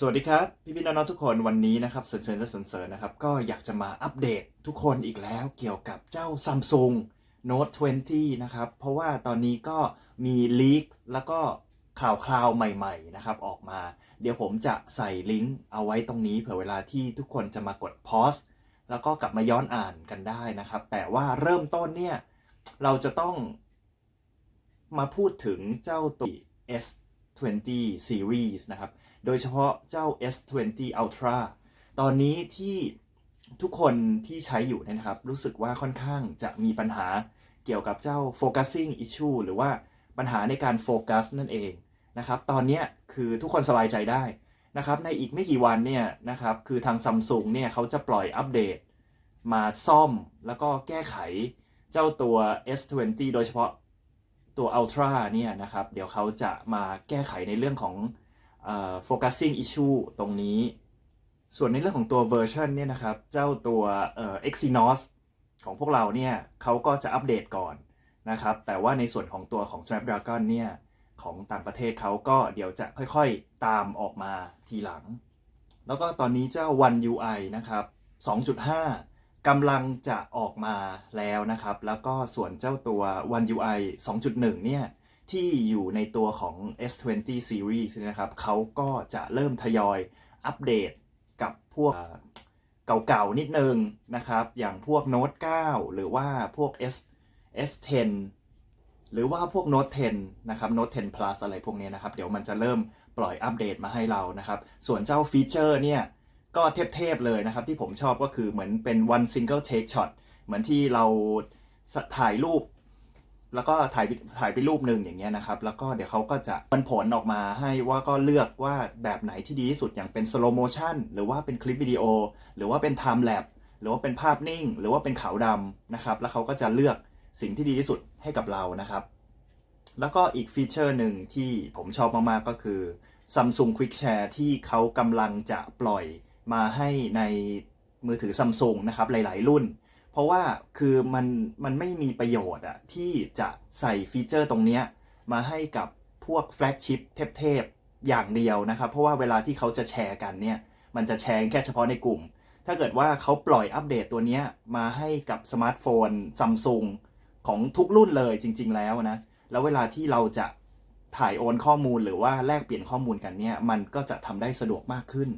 สวัสดีครับ พี่พี่น้องๆทุกคนวันนี้นะครับเซินเซินและเซินเซินนะครับ ก็อยากจะมาอัปเดตทุกคนอีกแล้วเกี่ยวกับเจ้า Samsung Note 20 นะครับ เพราะว่าตอนนี้ก็มีลีกแล้วก็ข่าวคราวใหม่ๆนะครับออกมา เดี๋ยวผมจะใส่ลิงก์เอาไว้ตรงนี้เผื่อเวลาที่ทุกคนจะมากดพอสแล้วก็กลับมาย้อนอ่านกันได้นะครับ แต่ว่าเริ่มต้นเนี่ย เราจะต้องมาพูดถึงเจ้าตัว S20 Series นะครับ โดยเฉพาะเจ้า S20 Ultra ตอนนี้ที่ทุกคนที่ใช้อยู่นะครับ รู้สึกว่าค่อนข้างจะมีปัญหาเกี่ยวกับเจ้า focusing issue หรือว่าปัญหาในการโฟกัสนั่นเองนะครับ ตอนนี้คือทุกคนสบายใจได้นะครับ ในอีกไม่กี่วันเนี่ยนะครับ คือทาง Samsung เนี่ยเขาจะปล่อยอัปเดตมาซ่อมแล้วก็แก้ไขเจ้าตัว S20 โดยเฉพาะ ตัว Ultra เนี่ยนะครับเดี๋ยวเขาจะมาแก้ไขในเรื่องของเอ่อ focusing issue ตรงนี้ ส่วนในเรื่องของตัว version เนี่ยนะครับเจ้าตัวเอ่อ Exynos ของพวกเราเนี่ยเขาก็จะอัปเดตก่อนนะครับแต่ว่าในส่วนของตัวของ Snapdragon เนี่ยของต่างประเทศเขาก็เดี๋ยวจะค่อยๆตามออกมาทีหลัง แล้วก็ตอนนี้เจ้า One UI นะครับ 2.5 กำลังจะออกมาแล้วนะครับ แล้วก็ส่วนเจ้าตัว One UI 2.1 เนี่ย ที่อยู่ในตัวของ S20 Series นะครับเขาก็จะเริ่มทยอยอัปเดตกับพวกเก่าๆนิดนึงนะครับ อย่างพวก Note 9 หรือว่าพวก S S10 หรือว่าพวก Note 10 นะครับ Note 10 Plus อะไรพวกนี้นะครับ เดี๋ยวมันจะเริ่มปล่อยอัปเดตมาให้เรานะครับ ส่วนเจ้าฟีเจอร์เนี่ย ก็เทพๆเลยนะครับที่ผมชอบก็คือเหมือนเป็น one single take shot เหมือนที่เราถ่ายรูป แล้วก็ถ่ายถ่ายไปรูปหนึ่งอย่างเงี้ยนะครับ แล้วก็เดี๋ยวเขาก็จะมันผลออกมาให้ว่าก็เลือกว่าแบบไหนที่ดีที่สุดอย่างเป็น slow motion หรือว่าเป็นคลิปวิดีโอ หรือว่าเป็น time lapse หรือว่าเป็นภาพนิ่ง หรือว่าเป็นขาวดำนะครับ แล้วเขาก็จะเลือกสิ่งที่ดีที่สุดให้กับเรานะครับ แล้วก็อีกฟีเจอร์หนึ่งที่ผมชอบมากๆก็คือ Samsung Quick Share ที่เขากำลังจะปล่อย มาให้ในมือถือ Samsung นะครับหลาย ๆ รุ่น เพราะว่าคือมันมันไม่มีประโยชน์อะที่จะใส่ฟีเจอร์ตรงเนี้ยมาให้กับพวกแฟลกชิพเทพๆอย่างเดียวนะครับ เพราะว่าเวลาที่เขาจะแชร์กันเนี่ยมันจะแชร์แค่เฉพาะในกลุ่ม ถ้าเกิดว่าเขาปล่อยอัปเดตตัวนี้มาให้กับสมาร์ทโฟน Samsung ของทุกรุ่นเลยจริง ๆ แล้วนะ แล้วเวลาที่เราจะถ่ายโอนข้อมูลหรือว่าแลกเปลี่ยนข้อมูลกันเนี่ย มันก็จะทำได้สะดวกมากขึ้น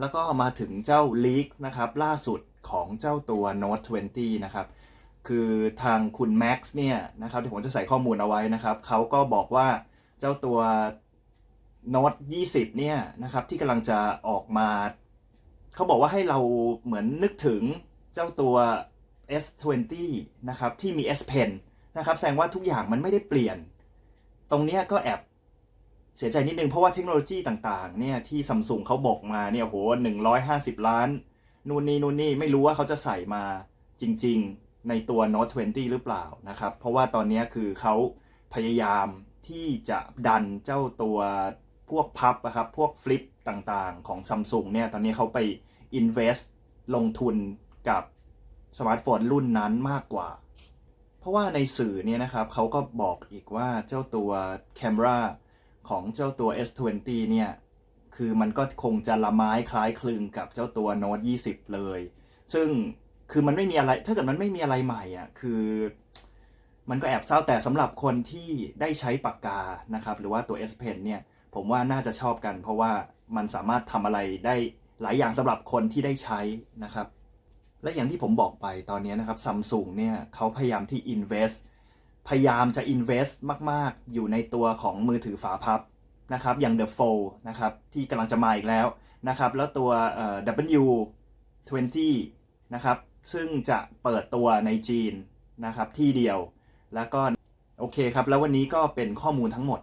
แล้วก็มาถึงเจ้า Leak นะครับล่าสุดของเจ้าตัว Note 20 นะครับคือทางคุณ Max เนี่ยนะครับที่ผมจะใส่ข้อมูลเอาไว้นะครับเขาก็บอกว่าเจ้าตัว Note 20 เนี่ยนะครับที่กำลังจะออกมา เขาบอกว่าให้เราเหมือนนึกถึงเจ้าตัว S20 นะครับที่มี S Pen นะครับแสดงว่าทุกอย่างมันไม่ได้เปลี่ยน ตรงนี้ก็แอบ เสียใจนิดนึงเพราะว่าเทคโนโลยีต่างๆเนี่ยที่ซัมซุงเขาบอกมาเนี่ยโหหนึ่งร้อยห้าสิบล้าน นู่นนี่นู่นนี่ไม่รู้ว่าเขาจะใส่มาจริงๆในตัว Note 20 หรือเปล่านะครับ เพราะว่าตอนนี้คือเขาพยายามที่จะดันเจ้าตัวพวกพับนะครับ พวกฟลิปต่างๆ ของซัมซุงเนี่ยตอนนี้เขาไป invest ลงทุนกับสมาร์ทโฟนรุ่นนั้นมากกว่า เพราะว่าในสื่อเนี่ยนะครับเขาก็บอกอีกว่าเจ้าตัว Camera ของเจ้าตัว S20 เนี่ย คือมันก็คงจะละไม้คล้ายคลึงกับเจ้าตัว Note 20 เลย ซึ่งคือมันไม่มีอะไร ถ้าเกิดมันไม่มีอะไรใหม่อะ คือ มันก็แอบเศร้าแต่สำหรับคนที่ได้ใช้ปากกานะครับ หรือว่าตัว S Pen เนี่ย ผมว่าน่าจะชอบกัน เพราะว่ามันสามารถทำอะไรได้หลายอย่างสำหรับคนที่ได้ใช้นะครับ และอย่างที่ผมบอกไปตอนนี้นะครับซัมซุงเนี่ยเขาพยายามที่ invest พยายามจะ invest มาก ๆ อยู่ในตัวของมือถือฝาพับนะครับ อย่าง The Fold นะครับ ที่กำลังจะมาอีกแล้วนะครับ แล้วตัว W20 นะครับ ซึ่งจะเปิดตัวในจีนนะครับที่เดียว แล้วก็โอเคครับ แล้ววันนี้ก็เป็นข้อมูลทั้งหมด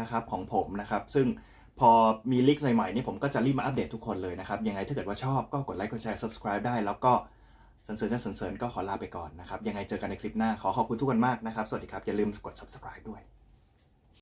นะครับของผมนะครับ ซึ่งพอมีลิกใหม่ๆนี่ผมก็จะรีบมาอัปเดตทุกคนเลยนะครับ ยังไงถ้าเกิดว่าชอบก็กดไลค์ กดแชร์ subscribe ได้ แล้วก็ สันเสริญสันเสริญก็ขอลาไปก่อนนะครับ ยังไงเจอกันในคลิปหน้า ขอขอบคุณทุกคนมากนะครับ สวัสดีครับ อย่าลืมกด subscribe ด้วย